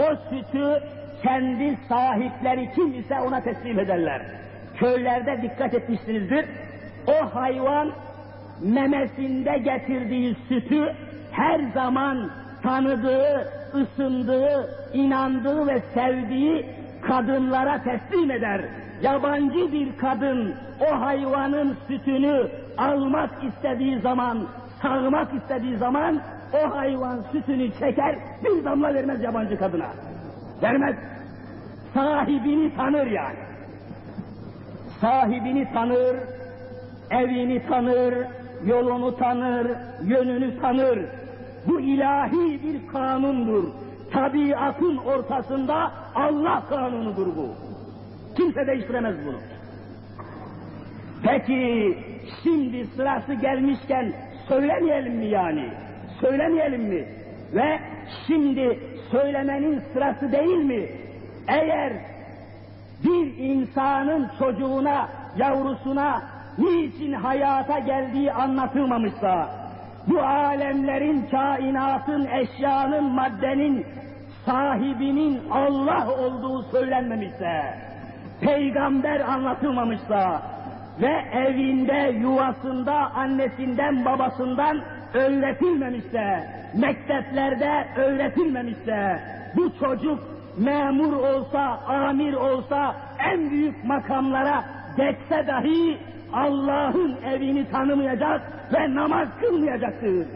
o sütü kendi sahipleri kim ise ona teslim ederler. Köylerde dikkat etmişsinizdir. O hayvan memesinde getirdiği sütü her zaman tanıdığı, ısındığı, inandığı ve sevdiği kadınlara teslim eder. Yabancı bir kadın o hayvanın sütünü almak istediği zaman, sağmak istediği zaman o hayvan sütünü çeker, bir damla vermez yabancı kadına. Vermez. Sahibini tanır yani. Sahibini tanır, evini tanır, yolunu tanır, yönünü tanır. Bu ilahi bir kanundur. Tabiatın ortasında Allah kanunudur bu. Kimse değiştiremez bunu. Peki şimdi sırası gelmişken söylemeyelim mi yani? Söylemeyelim mi? Ve şimdi söylemenin sırası değil mi? Eğer bir insanın çocuğuna, yavrusuna niçin hayata geldiği anlatılmamışsa, bu alemlerin, kainatın, eşyanın, maddenin sahibinin Allah olduğu söylenmemişse, peygamber anlatılmamışsa ve evinde, yuvasında, annesinden, babasından öğretilmemişse, mekteplerde öğretilmemişse, bu çocuk memur olsa, amir olsa, en büyük makamlara geçse dahi Allah'ın evini tanımayacak ve namaz kılmayacaktır.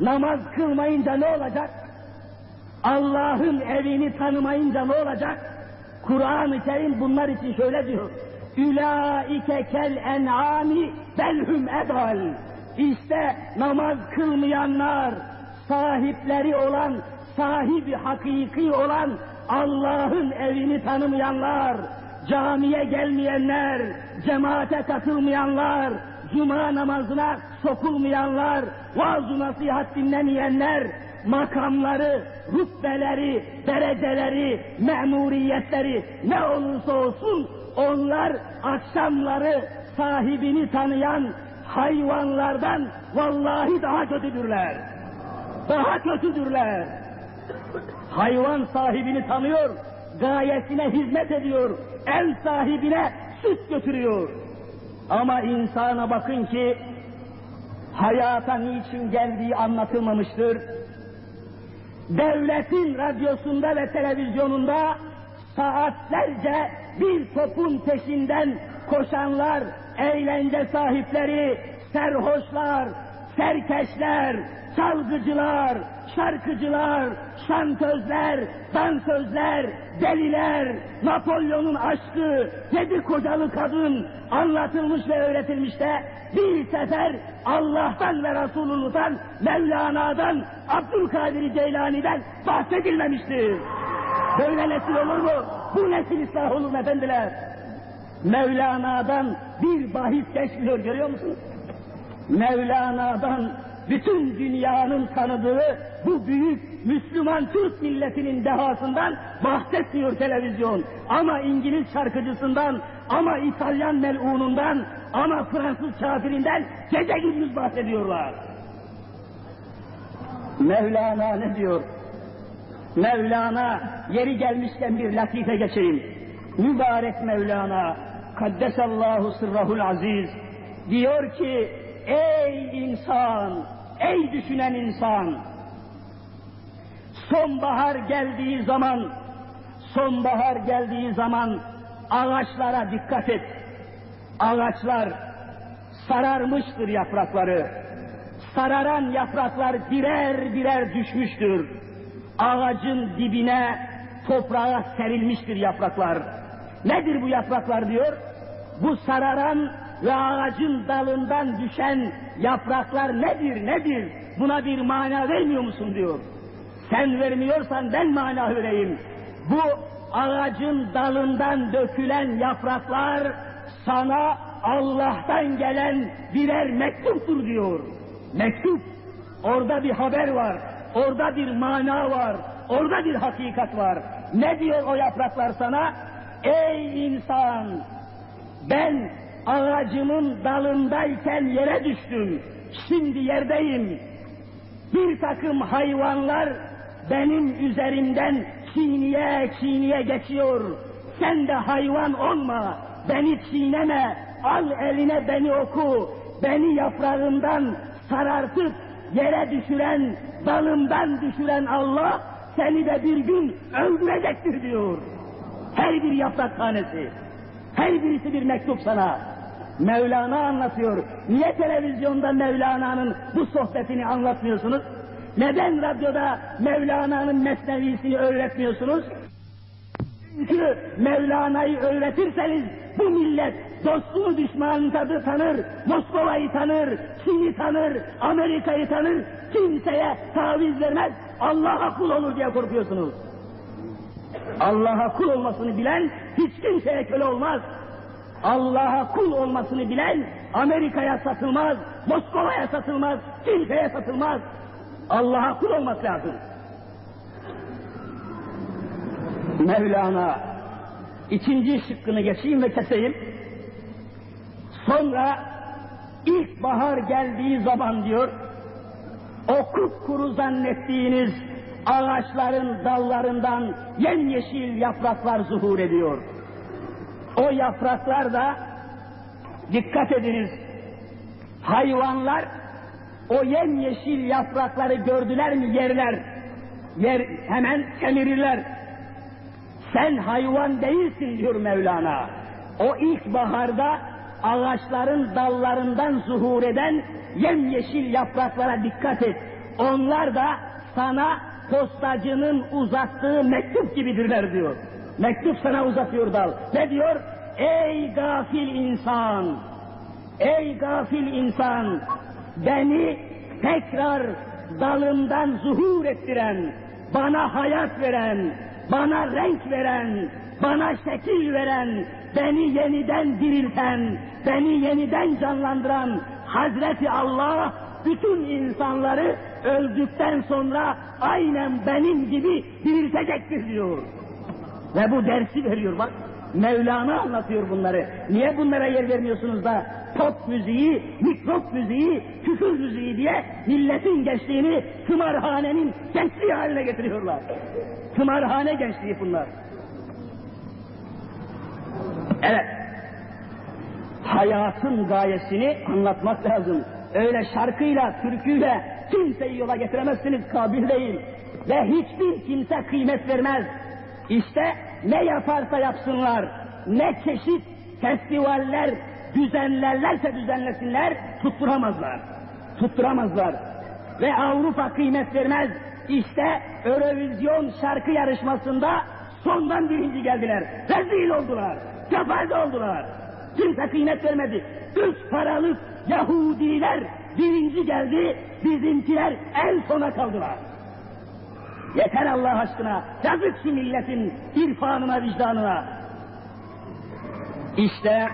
Namaz kılmayınca ne olacak? Allah'ın evini tanımayınca ne olacak? Kur'an-ı Kerim bunlar için şöyle diyor. Ülaike kel en'ami belhum edal. İşte namaz kılmayanlar, sahipleri olan, sahibi hakiki olan Allah'ın evini tanımayanlar, camiye gelmeyenler, cemaate katılmayanlar, cuma namazına sokulmayanlar, vaaz nasihat dinlemeyenler, makamları, rütbeleri, dereceleri, memuriyetleri ne olursa olsun onlar akşamları sahibini tanıyan hayvanlardan vallahi daha kötüdürler. Daha kötüdürler. Hayvan sahibini tanıyor, gayesine hizmet ediyor, ev sahibine süt götürüyor. Ama insana bakın ki hayata niçin geldiği anlatılmamıştır. Devletin radyosunda ve televizyonunda saatlerce bir topun peşinden koşanlar, eğlence sahipleri, serhoşlar, serkeşler, çalgıcılar, şarkıcılar, şantözler, dansözler, deliler, Napolyon'un aşkı, yedi kocalı kadın anlatılmış ve öğretilmiş de bir sefer Allah'tan ve Resulullah'tan, Mevlana'dan, Abdülkadir Ceylani'den bahsedilmemiştir. Böyle nesil olur mu? Bu nesil ıslah olur mu efendiler? Mevlana'dan bir bahis geçmiyor görüyor musunuz? Mevlana'dan bütün dünyanın tanıdığı bu büyük Müslüman Türk milletinin dehasından bahsetmiyor televizyon. Ama İngiliz şarkıcısından, ama İtalyan melunundan, ama Fransız kafirinden gece gündüz bahsediyorlar. Mevlana ne diyor? Mevlana yeri gelmişken bir latife geçeyim. Mübarek Mevlana Kaddesallahu sırrahul aziz diyor ki ey insan ey düşünen insan sonbahar geldiği zaman sonbahar geldiği zaman ağaçlara dikkat et. Ağaçlar sararmıştır yaprakları. Sararan yapraklar birer birer düşmüştür. Ağacın dibine toprağa serilmiştir yapraklar. Nedir bu yapraklar diyor? Bu sararan ve ağacın dalından düşen yapraklar nedir nedir? Buna bir mana vermiyor musun diyor. Sen vermiyorsan ben mana vereyim. Bu ağacın dalından dökülen yapraklar sana Allah'tan gelen birer mektuptur diyor. Mektup. Orada bir haber var. Orada bir mana var. Orada bir hakikat var. Ne diyor o yapraklar sana? Ey insan! Ben ağacımın dalındayken yere düştüm. Şimdi yerdeyim. Bir takım hayvanlar benim üzerimden çiğniye çiğniye geçiyor. Sen de hayvan olma, beni çiğneme, al eline beni oku, beni yaprağından sarartıp yere düşüren, dalımdan düşüren Allah seni de bir gün öldürecektir diyor. Her bir yaprak tanesi, her birisi bir mektup sana. Mevlana anlatıyor. Niye televizyonda Mevlana'nın bu sohbetini anlatmıyorsunuz? Neden radyoda Mevlana'nın mesnevisini öğretmiyorsunuz? Çünkü Mevlana'yı öğretirseniz bu millet dostunu düşmanını tadı tanır, Moskova'yı tanır, Çin'i tanır, Amerika'yı tanır, kimseye taviz vermez, Allah'a kul olur diye korkuyorsunuz. Allah'a kul olmasını bilen hiç kimseye köle olmaz. Allah'a kul olmasını bilen Amerika'ya satılmaz, Moskova'ya satılmaz, kimseye satılmaz. Allah'a kul olması lazım. Mevlana ikinci şıkkını geçeyim ve keseyim. Sonra ilk bahar geldiği zaman diyor, o kupkuru zannettiğiniz ağaçların dallarından yemyeşil yapraklar zuhur ediyor. O yapraklar da dikkat ediniz hayvanlar o yemyeşil yaprakları gördüler mi yerler. Yer hemen kemirirler. Sen hayvan değilsin diyor Mevlana. O ilkbaharda ağaçların dallarından zuhur eden yemyeşil yapraklara dikkat et. Onlar da sana postacının uzattığı mektup gibidirler diyor. Mektup sana uzatıyor dal. Ne diyor? Ey gafil insan! Ey gafil insan! Beni tekrar dalımdan zuhur ettiren, bana hayat veren, bana renk veren, bana şekil veren, beni yeniden dirilten, beni yeniden canlandıran Hazreti Allah bütün insanları öldükten sonra aynen benim gibi diriltecektir diyor. Ve bu dersi veriyor bak. Mevlana anlatıyor bunları. Niye bunlara yer vermiyorsunuz da pop müziği, mikrop müziği, küfür müziği diye milletin gençliğini tımarhanenin gençliği haline getiriyorlar. Tımarhane gençliği bunlar. Evet. Hayatın gayesini anlatmak lazım. Öyle şarkıyla, türküyle kimseyi yola getiremezsiniz, kabil değil. Ve hiçbir kimse kıymet vermez. İşte ne yaparsa yapsınlar, ne çeşit festivaller düzenlerlerse düzenlesinler, tutturamazlar. Tutturamazlar. Ve Avrupa kıymet vermez. İşte Eurovision şarkı yarışmasında sondan birinci geldiler. Rezil oldular. Kefaze oldular. Kimse kıymet vermedi. Üç paralık Yahudiler birinci geldi, bizimkiler en sona kaldılar. Yeter Allah aşkına, yazık şu milletin irfanına, vicdanına. İşte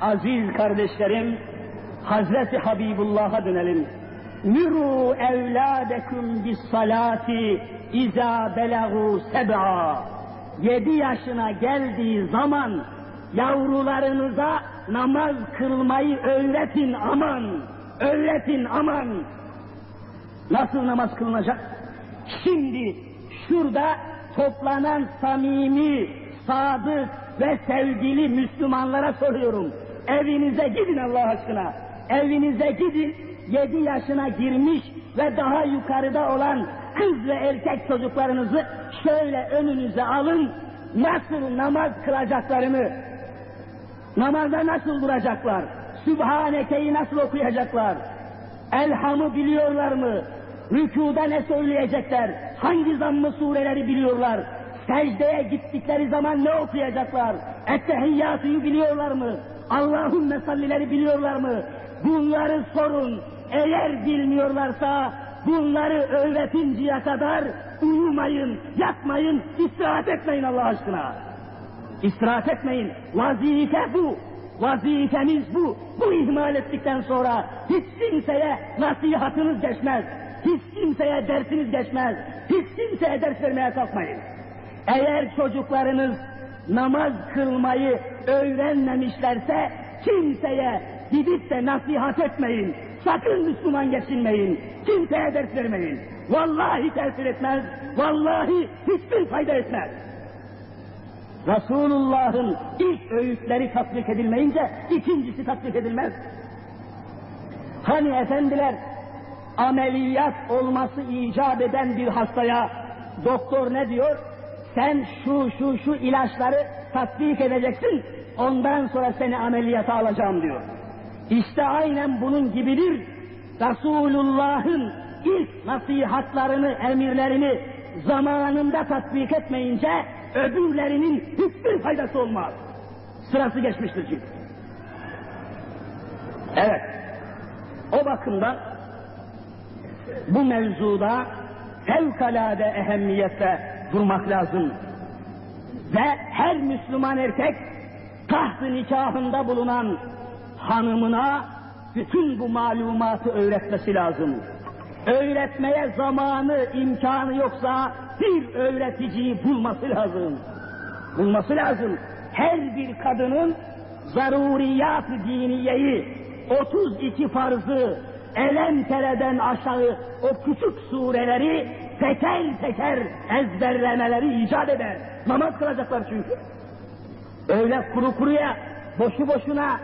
aziz kardeşlerim, Hazreti Habibullah'a dönelim. Müru evladekum bis salati iza belagu seb'a. Yedi yaşına geldiği zaman yavrularınıza namaz kılmayı öğretin aman, öğretin aman. Nasıl namaz kılınacak? Şimdi şurada toplanan samimi, sadık ve sevgili Müslümanlara soruyorum. Evinize gidin Allah aşkına. Evinize gidin. Yedi yaşına girmiş ve daha yukarıda olan kız ve erkek çocuklarınızı şöyle önünüze alın. Nasıl namaz kılacaklarını, namazda nasıl duracaklar, Sübhaneke'yi nasıl okuyacaklar, Elham'ı biliyorlar mı, rükuda ne söyleyecekler, hangi zammı sureleri biliyorlar, secdeye gittikleri zaman ne okuyacaklar, ettehiyyatıyı biliyorlar mı, Allahümme sallileri biliyorlar mı, bunları sorun, eğer bilmiyorlarsa bunları öğretinceye kadar uyumayın, yatmayın, istirahat etmeyin Allah aşkına. İstirahat etmeyin. Vazife bu. Vazifemiz bu. Bu ihmal ettikten sonra hiç kimseye nasihatınız geçmez. Hiç kimseye dersiniz geçmez. Hiç kimseye ders vermeye kalkmayın. Eğer çocuklarınız namaz kılmayı öğrenmemişlerse kimseye gidip de nasihat etmeyin. Sakın Müslüman geçinmeyin. Kimseye ders vermeyin. Vallahi tesir etmez. vallahi hiçbir fayda etmez. Resulullah'ın ilk öğütleri tatbik edilmeyince ikincisi tatbik edilmez. Hani efendiler ameliyat olması icap eden bir hastaya doktor ne diyor? Sen şu şu şu ilaçları tatbik edeceksin, ondan sonra seni ameliyata alacağım diyor. İşte aynen bunun gibidir. Resulullah'ın ilk nasihatlarını, emirlerini zamanında tatbik etmeyince öbürlerinin hiçbir faydası olmaz. Sırası geçmiştir çünkü. Evet. O bakımdan bu mevzuda fevkalade ehemmiyette durmak lazım. Ve her Müslüman erkek taht nikahında bulunan hanımına bütün bu malumatı öğretmesi lazım. Öğretmeye zamanı, imkanı yoksa bir öğreticiyi bulması lazım. Bulması lazım. Her bir kadının zaruriyat-ı diniyeyi, 32 farzı, elem tereden aşağı o küçük sureleri teker teker ezberlemeleri icap eder. Namaz kılacaklar çünkü. Öyle kuru kuruya, boşu boşuna,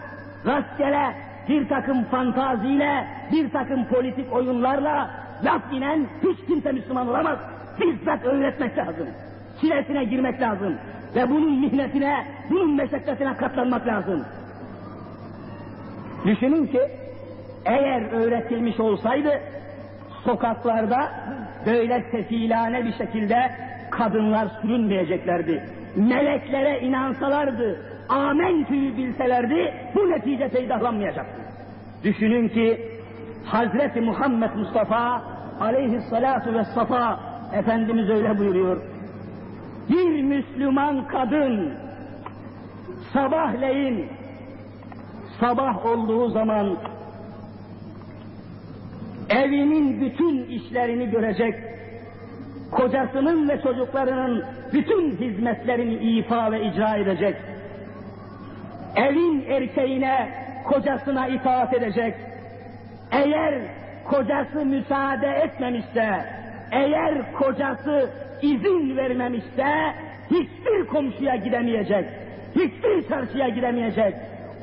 rastgele bir takım fantaziyle, bir takım politik oyunlarla laf inen hiç kimse Müslüman olamaz. Bizzat öğretmek lazım. Çilesine girmek lazım. Ve bunun mihnetine, bunun meşakkatine katlanmak lazım. Düşünün ki, eğer öğretilmiş olsaydı, sokaklarda böyle sefilane bir şekilde kadınlar sürünmeyeceklerdi. Meleklere inansalardı, amentüyü bilselerdi, bu netice peydahlanmayacaktı. Düşünün ki, Hazreti Muhammed Mustafa aleyhissalatu vessafa Efendimiz öyle buyuruyor. Bir Müslüman kadın sabahleyin sabah olduğu zaman evinin bütün işlerini görecek, kocasının ve çocuklarının bütün hizmetlerini ifa ve icra edecek, evin erkeğine, kocasına itaat edecek, eğer kocası müsaade etmemişse, eğer kocası izin vermemişse, hiçbir komşuya gidemeyecek, hiçbir çarşıya gidemeyecek,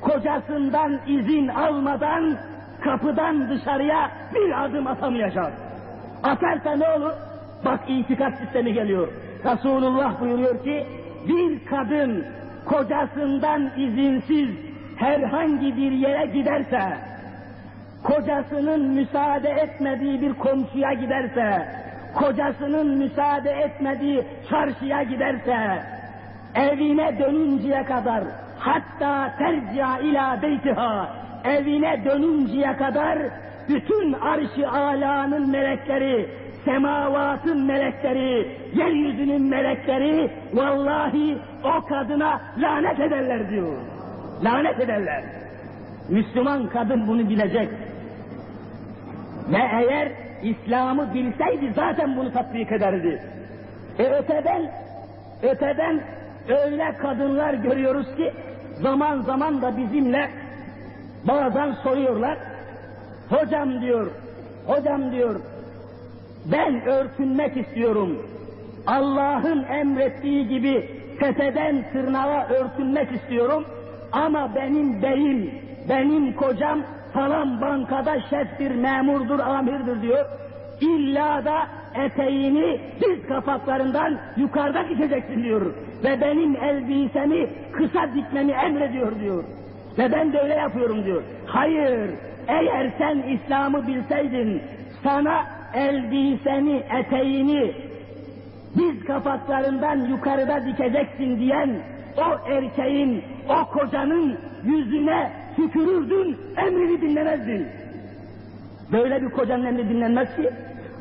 kocasından izin almadan kapıdan dışarıya bir adım atamayacak. Atarsa ne olur? Bak itikat sistemi geliyor. Resulullah buyuruyor ki bir kadın kocasından izinsiz herhangi bir yere giderse, kocasının müsaade etmediği bir komşuya giderse, kocasının müsaade etmediği çarşıya giderse, evine dönünceye kadar hatta terciha ila beytiha evine dönünceye kadar bütün arş-ı alanın melekleri, semavatın melekleri, yeryüzünün melekleri vallahi o kadına lanet ederler diyor. Lanet ederler. Müslüman kadın bunu bilecek. Ve eğer İslam'ı bilseydi zaten bunu tatbik ederdi. E öteden, öteden öyle kadınlar görüyoruz ki zaman zaman da bizimle bazen soruyorlar. Hocam diyor, hocam diyor, ben örtünmek istiyorum. Allah'ın emrettiği gibi tepeden tırnağa örtünmek istiyorum. Ama benim beyim, benim kocam falan bankada şeftir, memurdur, amirdir diyor. İlla da eteğini diz kapaklarından yukarıda dikeceksin diyor. Ve benim elbisemi kısa dikmemi emrediyor diyor. Ve ben de öyle yapıyorum diyor. Hayır, eğer sen İslam'ı bilseydin, sana elbiseni, eteğini diz kapaklarından yukarıda dikeceksin diyen o erkeğin, o kocanın yüzüne tükürürdün, emrini dinlemezdin. Böyle bir kocanın emri dinlenmez ki,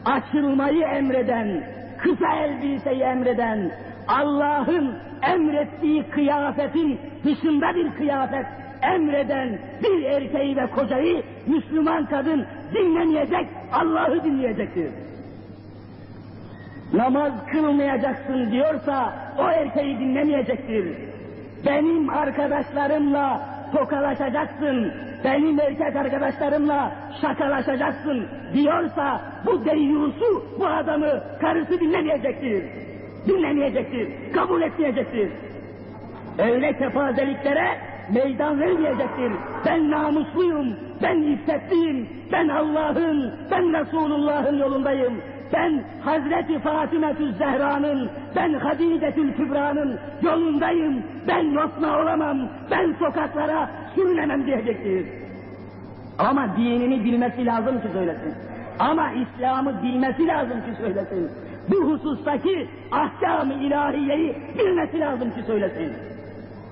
açılmayı emreden, kısa elbiseyi emreden, Allah'ın emrettiği kıyafetin dışında bir kıyafet emreden bir erkeği ve kocayı Müslüman kadın dinlemeyecek, Allah'ı dinleyecektir. Namaz kılmayacaksın diyorsa o erkeği dinlemeyecektir. Benim arkadaşlarımla tokalaşacaksın, benim erkek arkadaşlarımla şakalaşacaksın diyorsa bu deyyusu, bu adamı karısı dinlemeyecektir. Dinlemeyecektir, kabul etmeyecektir. Öyle kefazeliklere meydan vermeyecektir. Ben namusluyum, ben iffetliyim, ben Allah'ın, ben Resulullah'ın yolundayım. Ben Hazreti Fatimetü Zehra'nın, ben Hadidetül Kübra'nın yolundayım. Ben yokma olamam, ben sokaklara sürünemem diyecektir. Ama dinini bilmesi lazım ki söylesin. Ama İslam'ı bilmesi lazım ki söylesin. Bu husustaki ahkam-ı ilahiyeyi bilmesi lazım ki söylesin.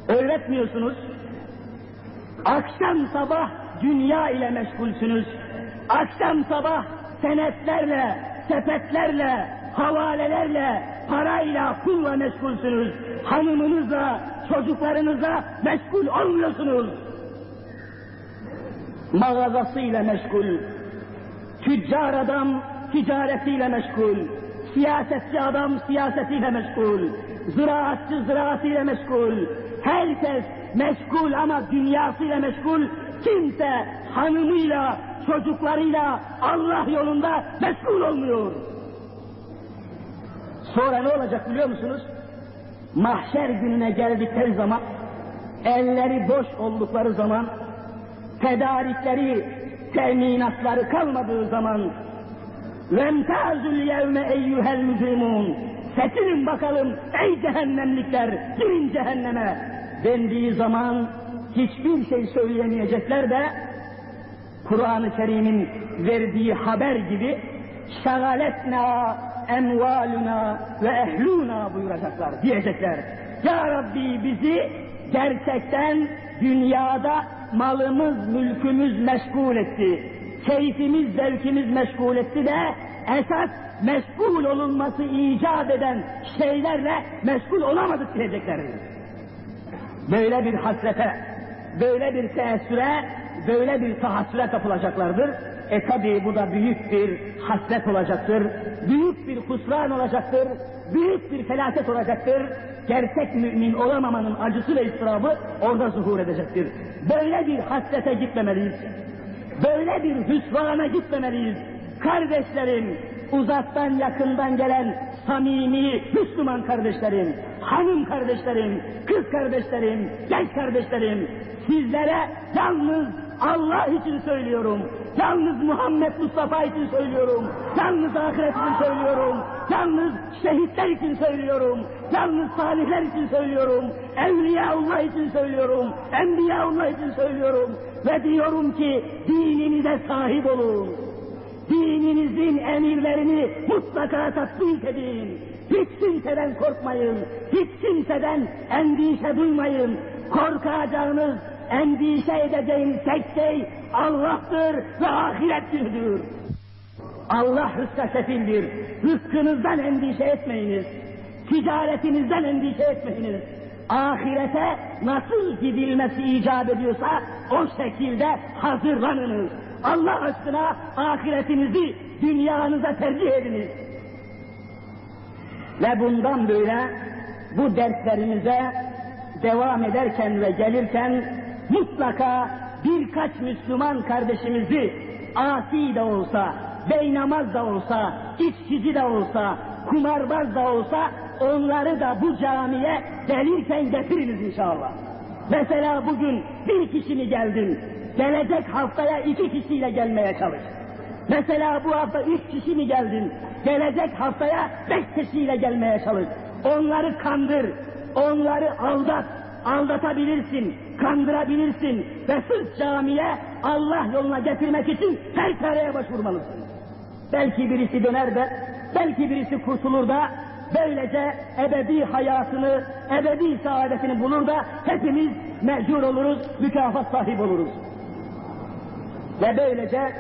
Öğretmiyorsunuz. Akşam sabah dünya ile meşgulsünüz. Akşam sabah senetlerle, sepetlerle, havalelerle, parayla, pulla meşgulsünüz. Hanımınızla, çocuklarınızla meşgul olmuyorsunuz. Mağazasıyla meşgul, tüccar adam ticaretiyle meşgul, siyasetçi adam siyasetiyle meşgul, ziraatçı ziraatıyla meşgul, herkes meşgul ama dünyasıyla meşgul, kimse hanımıyla, çocuklarıyla Allah yolunda meşgul olmuyor. Sonra ne olacak biliyor musunuz? Mahşer gününe geldikleri zaman, elleri boş oldukları zaman, tedarikleri, teminatları kalmadığı zaman, Vemtazül yevme eyyuhel mücrimun. Seçilin bakalım ey cehennemlikler, girin cehenneme. Dendiği zaman hiçbir şey söyleyemeyecekler de Kur'an-ı Kerim'in verdiği haber gibi şagaletna emvaluna ve ehluna buyuracaklar, diyecekler. Ya Rabbi bizi gerçekten dünyada malımız, mülkümüz meşgul etti Keyfimiz, zevkimiz meşgul etti de esas meşgul olunması icap eden şeylerle meşgul olamadık diyecekler. Böyle bir hasrete, böyle bir teessüre, böyle bir tahassüre kapılacaklardır. E tabi bu da büyük bir hasret olacaktır, büyük bir husran olacaktır, büyük bir felaket olacaktır. Gerçek mümin olamamanın acısı ve ıstırabı orada zuhur edecektir. Böyle bir hasrete gitmemeliyiz. Böyle bir hüsrana gitmemeliyiz. Kardeşlerim, uzaktan yakından gelen samimi Müslüman kardeşlerim, hanım kardeşlerim, kız kardeşlerim, genç kardeşlerim, sizlere yalnız Allah için söylüyorum. Yalnız Muhammed Mustafa için söylüyorum. Yalnız ahiret için söylüyorum. Yalnız şehitler için söylüyorum. Yalnız salihler için söylüyorum. Evliyaullah için söylüyorum. Enbiyaullah için söylüyorum. Ve diyorum ki dininize sahip olun. Dininizin emirlerini mutlaka tatbik edin. Hiç kimseden korkmayın. Hiç kimseden endişe duymayın. Korkacağınız endişe edeceğiniz tek şey Allah'tır ve ahiret günüdür. Allah rızka sefildir. Rızkınızdan endişe etmeyiniz. Ticaretinizden endişe etmeyiniz. Ahirete nasıl gidilmesi icap ediyorsa o şekilde hazırlanınız. Allah aşkına ahiretinizi dünyanıza tercih ediniz. Ve bundan böyle bu derslerimize devam ederken ve gelirken mutlaka birkaç Müslüman kardeşimizi asi de olsa, beynamaz da olsa, içkici de olsa, kumarbaz da olsa onları da bu camiye gelirken getiriniz inşallah. Mesela bugün bir kişi mi geldin? Gelecek haftaya iki kişiyle gelmeye çalış. Mesela bu hafta üç kişi mi geldin? Gelecek haftaya beş kişiyle gelmeye çalış. Onları kandır, onları aldat, aldatabilirsin, kandırabilirsin ve sırf camiye Allah yoluna getirmek için her kareye başvurmalısın. Belki birisi döner de, belki birisi kurtulur da, böylece ebedi hayatını, ebedi saadetini bulur da hepimiz mecbur oluruz, mükafat sahibi oluruz. Ve böylece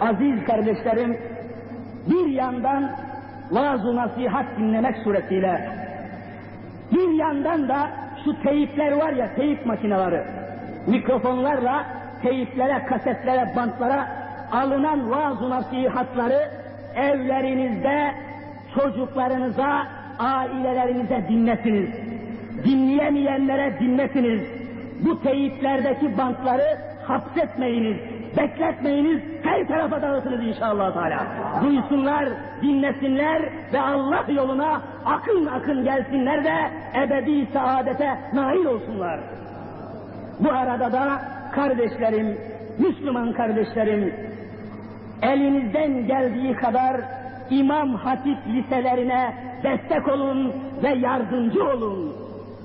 aziz kardeşlerim bir yandan vaaz nasihat dinlemek suretiyle bir yandan da şu teyipler var ya teyip makineleri mikrofonlarla teyiplere, kasetlere, bantlara alınan vaaz nasihatları evlerinizde çocuklarınıza, ailelerinize dinletiniz. Dinleyemeyenlere dinletiniz. bu teyitlerdeki bantları hapsetmeyiniz, bekletmeyiniz, her tarafa dağıtınız inşallah Teala. Duysunlar, dinlesinler ve Allah yoluna akın akın gelsinler de ebedi saadete nail olsunlar. Bu arada da kardeşlerim, Müslüman kardeşlerim, elinizden geldiği kadar İmam Hatip liselerine destek olun ve yardımcı olun.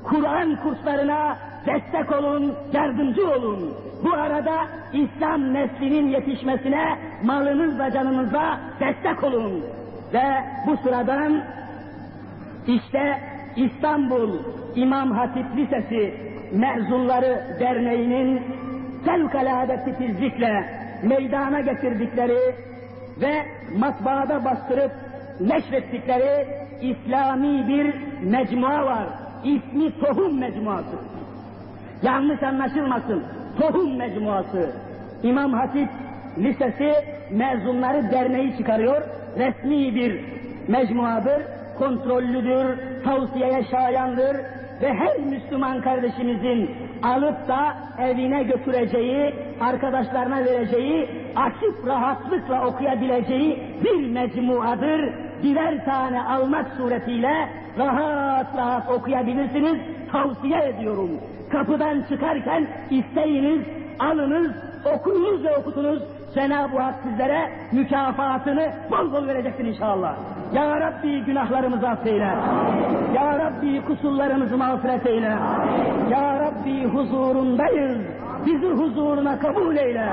Kur'an kurslarına destek olun, yardımcı olun. Bu arada İslam neslinin yetişmesine malınız ve canınıza destek olun. Ve bu sıradan işte İstanbul İmam Hatip Lisesi Mezunları Derneği'nin fevkalade titizlikle meydana getirdikleri ve matbaada bastırıp neşrettikleri İslami bir mecmua var. İsmi Tohum Mecmuası. Yanlış anlaşılmasın. Tohum Mecmuası. İmam Hatip Lisesi Mezunları Derneği çıkarıyor. Resmi bir mecmuadır, kontrollüdür, tavsiyeye şayandır ve her Müslüman kardeşimizin alıp da evine götüreceği, arkadaşlarına vereceği, açıp rahatlıkla okuyabileceği bir mecmuadır. Birer tane almak suretiyle rahat rahat okuyabilirsiniz. Tavsiye ediyorum. Kapıdan çıkarken isteyiniz, alınız, okuyunuz ve okutunuz. Cenab-ı Hak sizlere mükafatını bol bol verecektir inşallah. Ya Rabbi günahlarımızı affeyle. Ya Rabbi kusurlarımızı mağfiret eyle. Ya Rabbi huzurundayız. Bizi huzuruna kabul eyle.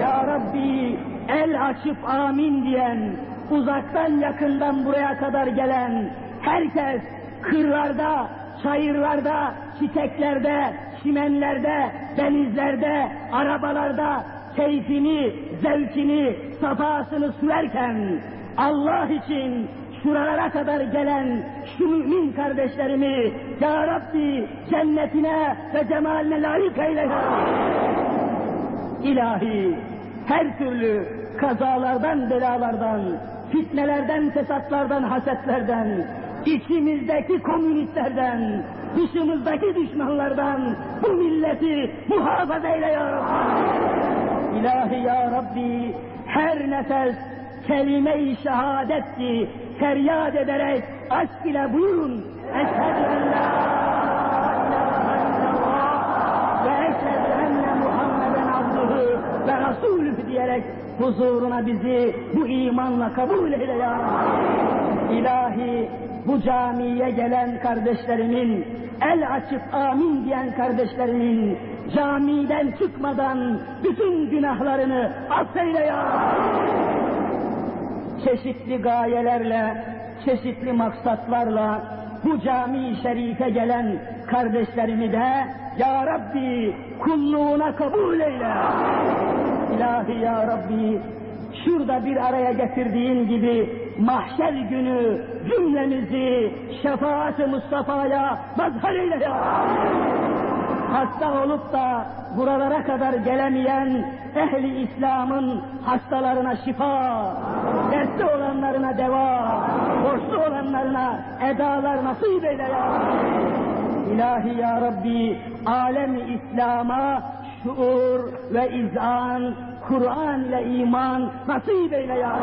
Ya Rabbi el açıp amin diyen, uzaktan yakından buraya kadar gelen herkes kırlarda, çayırlarda, çiçeklerde, çimenlerde, denizlerde, arabalarda keyfini, zevkini, safasını sürerken Allah için şuralara kadar gelen şu mümin kardeşlerimi Ya Rabbi cennetine ve cemaline layık eyle İlahi her türlü kazalardan, belalardan, fitnelerden, fesatlardan, hasetlerden, içimizdeki komünistlerden, dışımızdaki düşmanlardan bu milleti muhafaza eyle ya Rabbi. İlahi ya Rabbi her nefes kelime-i şehadetti feryat ederek aşk ile buyurun. Eşhedü en la ilahe illallah ve eşhedü enne Muhammeden abduhu ve rasulühü diyerek huzuruna bizi bu imanla kabul eyle ya. İlahi bu camiye gelen kardeşlerimin, el açıp amin diyen kardeşlerimin, camiden çıkmadan bütün günahlarını affeyle ya Rabbi. Çeşitli gayelerle, çeşitli maksatlarla bu cami şerife gelen kardeşlerimi de Ya Rabbi kulluğuna kabul eyle. İlahi Ya Rabbi şurada bir araya getirdiğin gibi mahşer günü cümlemizi şefaat-i Mustafa'ya mazhar eyle ya Hasta olup da buralara kadar gelemeyen ehli İslam'ın hastalarına şifa, dertte olanlarına deva, borçlu olanlarına edalar nasip eyle ya İlahi ya Rabbi alemi İslam'a şuur ve izan, Kur'an ile iman nasip eyle ya.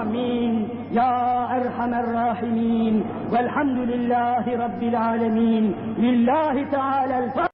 Amin. Ya Erhamer Rahimin. Velhamdülillahi Rabbil Alemin. Lillahi Teala'l